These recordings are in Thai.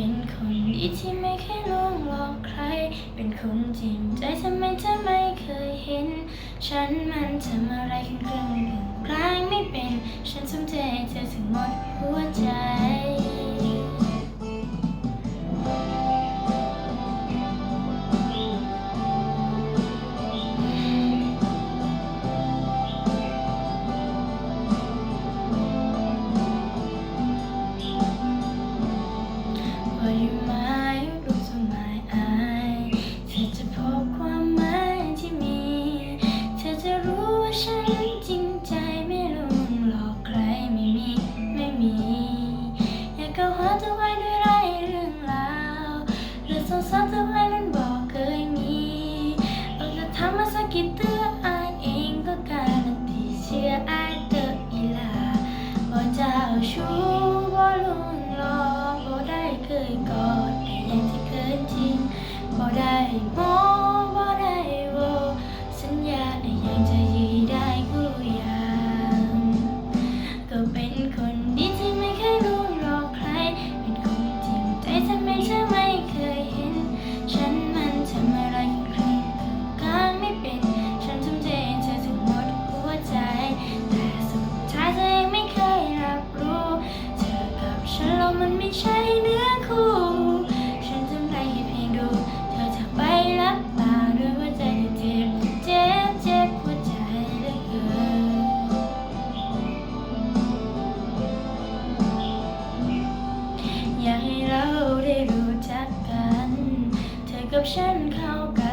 เป็นคนดีที่ไม่เคยลวงหลอกใคร เป็นคนจริงใจทำไมเธอไม่เคยเห็น ฉันมันทำอะไรขึ้นเรื่องหนึ่งกลางไม่เป็น ฉันสมใจเธอถึงหมดหัวใจ ริงบ่ได้หมอบ่ได้วอสัญญายังจะ เช่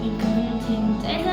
Thank you.